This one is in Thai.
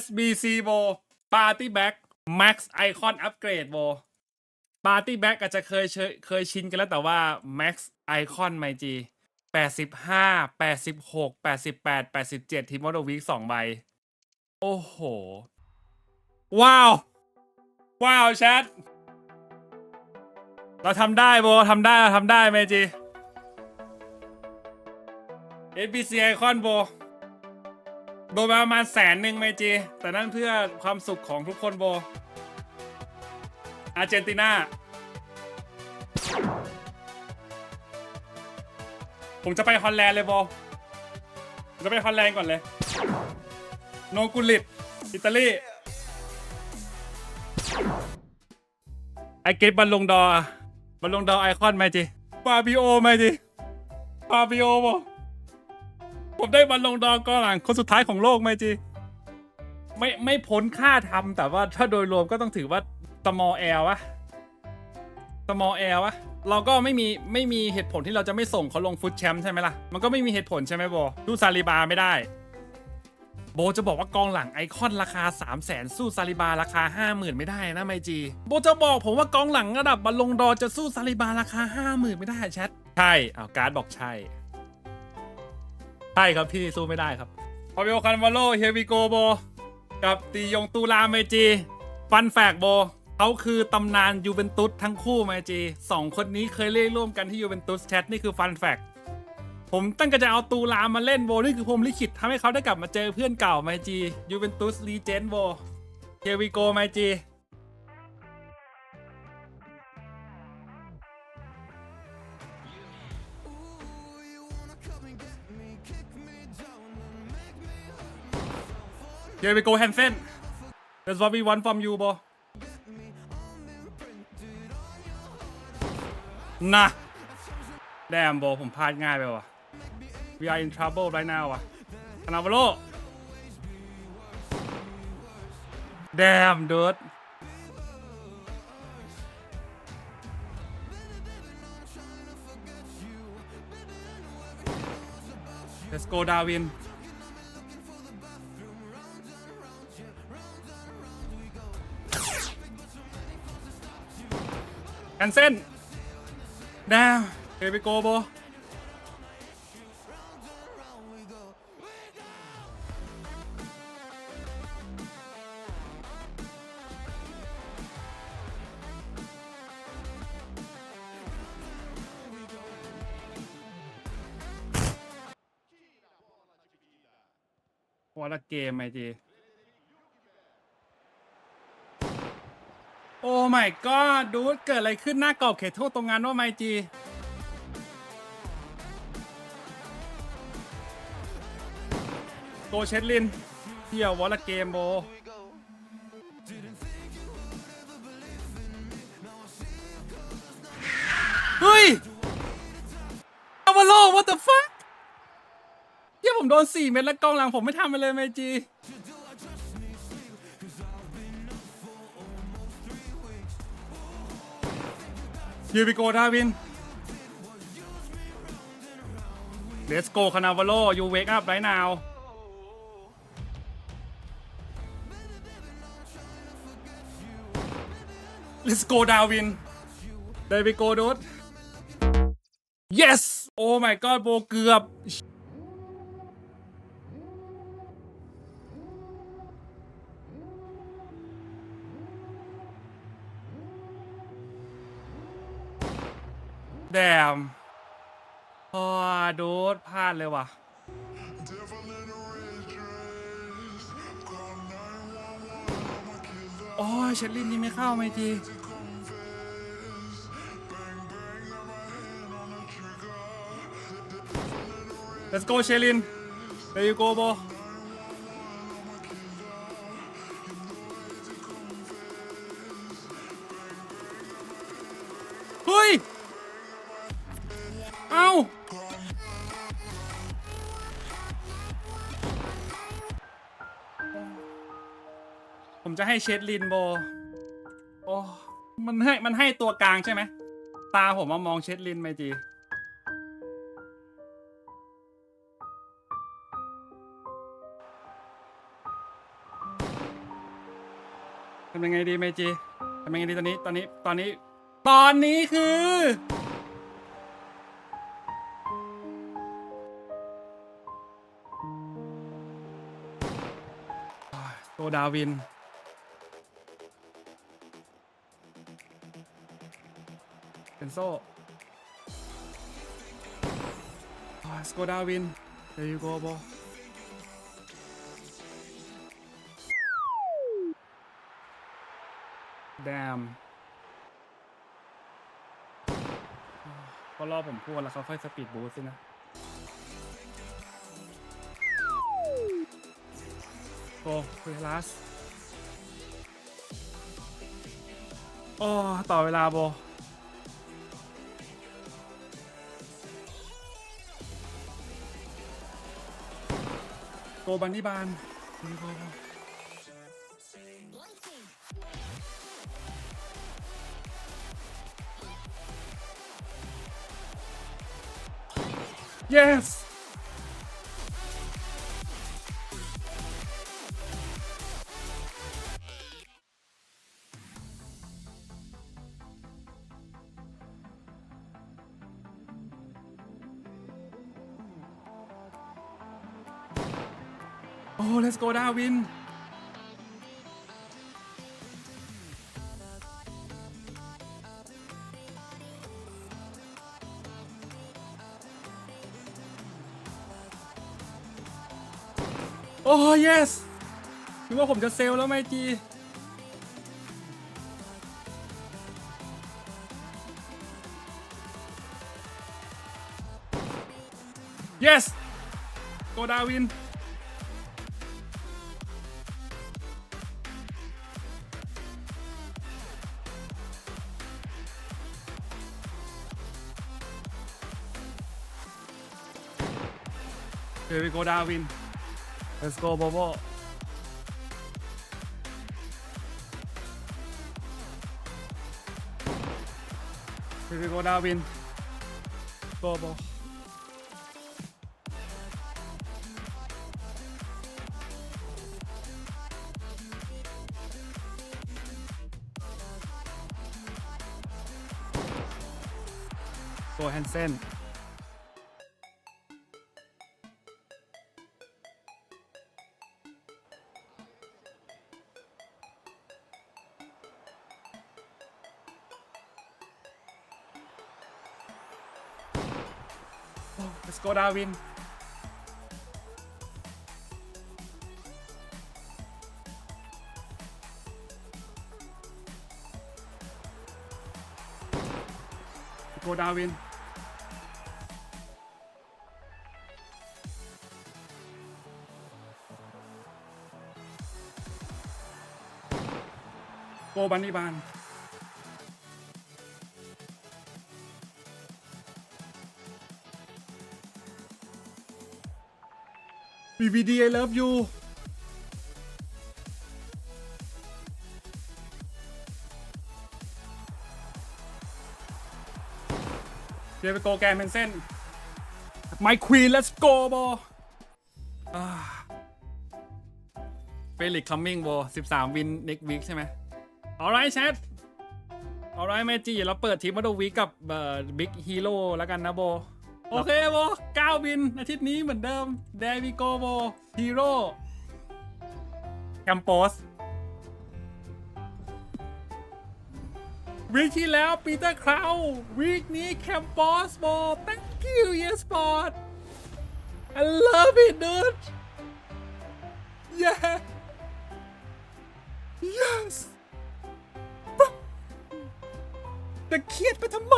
SBC โบ Party Back Max Icon Upgrade โบ Party Back อาจจะเคยเคยชินกันแล้วแต่ว่า Max Icon ไมจี85 86 88 87ทีมวอลวีคสองใบ โอ้โห ว้าว ว้าวแชทเราทำได้โบทำได้เราทำได้เมจี SBC Icon โบ โดนไปประมาณแสนหนึ่งเมจี แต่นั่นเพื่อความสุขของทุกคนโบ อาร์เจนตินาผมจะไปฮอลแลนด์เลยโบผมจะไปฮอลแลนด์ก่อนเลย โนกุลิต อิตาลีไอเกตบัลลงดอบัลลงดอไอคอนไหมจีฟาบิโอไหมจีฟาบิโอโบ ผมได้บอลลงดองกองหลังคนสุดท้ายของโลกไหมจี ไม่ไม่พ้นค่าทำแต่ว่าถ้าโดยรวมก็ต้องถือว่า small L วะ small L วะเราก็ไม่มีไม่มีเหตุผลที่เราจะไม่ส่งเขาลงฟุตแชมป์ใช่ไหมล่ะ มันก็ไม่มีเหตุผลใช่ไหมโบดูซาลิบาไม่ได้ โบจะบอกว่ากองหลังไอคอนราคา 3 0 0แสนสู้ซาลิบาราคา 50,000 ไม่ได้นะไมจี โบจะบอกผมว่ากองหลังระดับบอลลงดอจะสู้ซาลิบาราคา 50,000 ไม่ได้แชท ใช่เอาการ์ดบอกใช่ ใช่ครับพี่สู้ไม่ได้ครับพอเวลคันวาโลเฮวิโกโบ กับตียงตูลาเมจีฟันแฟกโบเขาคือตำนานยูเวนตุสทั้งคู่เมจีสองคนนี้เคยเล่นร่วมกันที่ยูเวนตุสแชทนี่คือฟันแฟกผมตั้งใจจะเอาตูลามาเล่นโบนี่คือผมลิขิตทำให้เขาได้กลับมาเจอเพื่อนเก่าไมจียูเวนตุสลีเจนโบเฮวิโกไมจี เจวิโกแฮนเซน That's what we want from you บอนะแดมโบผมพลาดง่ายไปวะ We are in trouble right now วะคานาวโลแดมเดิร์ดเลสโกดาวิน เส้น ดาวเฮไปโกโบ วอลเกมไอจี โอ้ my god ดูเกิดอะไรขึ้นหน้ากรอบเขตโทษตรงงานว่าไมจี โกเชตลินเที่ยววอลเกมโบ เฮ้ยอาวาโล what the fuck เที่ยผมโดน4เม็ดแล้วกองหลังผมไม่ทำไปเลยไมจี Here we go ทาวิน Let's go คานาวาโล you wake up right now Let's go ดาวิน There we go dude Yes Oh my god โบเกือบ แดมโอ้ดูดพลาดเลยว่ะ โอ้ยเชลลินยิงไม่เข้าไม่ที Let's go เชลลิน There you go bro ผมจะให้เชดลินโบ โอ้มันให้มันให้ตัวกลางใช่ไหม ตาผมมามองเชดลินไหมจี ทำยังไงดีเมจิทำยังไงดีตอนนี้ ตอนนี้ ตอนนี้ ตอนนี้คือโซดาวิน เป็นโซ่สโกดาวิน there you go bo damn ก็รอผมพูดแล้วเขาค่อยสปีดบูสต์สินะโอ้เวลาสโอ้ต่อเวลาโบ โกบันที่บานนี่โก โอ้ let's go ดาวิน โอ้ yes คิดว่าผมจะเซลแล้วไหมจี yes โกดาวิน Here we go, Darwin. Let's go, Bobo. Here we go, Darwin. Bobo. Go Hansen. ดาวิน โกดาวิน โกบันนิบาน BBD I love you เดี๋ยวไปโกแกนเป็นเส้น My Queen let's go บอเฟลิกคัมมิ่งโบ13 วิน next week ใช่ไหม alright chat alright แม่จีเราเปิดทีมมาดูวีกับเอ่อบิ๊กฮีโร่แล้วกันนะโบ โอเคโบ9วินอาทิตย์นี้เหมือนเดิมเดวิโกโบฮีโร่แคมปสวีคที่แล้วปีเตอร์คราววีคนี้แคมปอสโบ thank you yes sport I love it dude yeah yes จะเครียดไปทำไม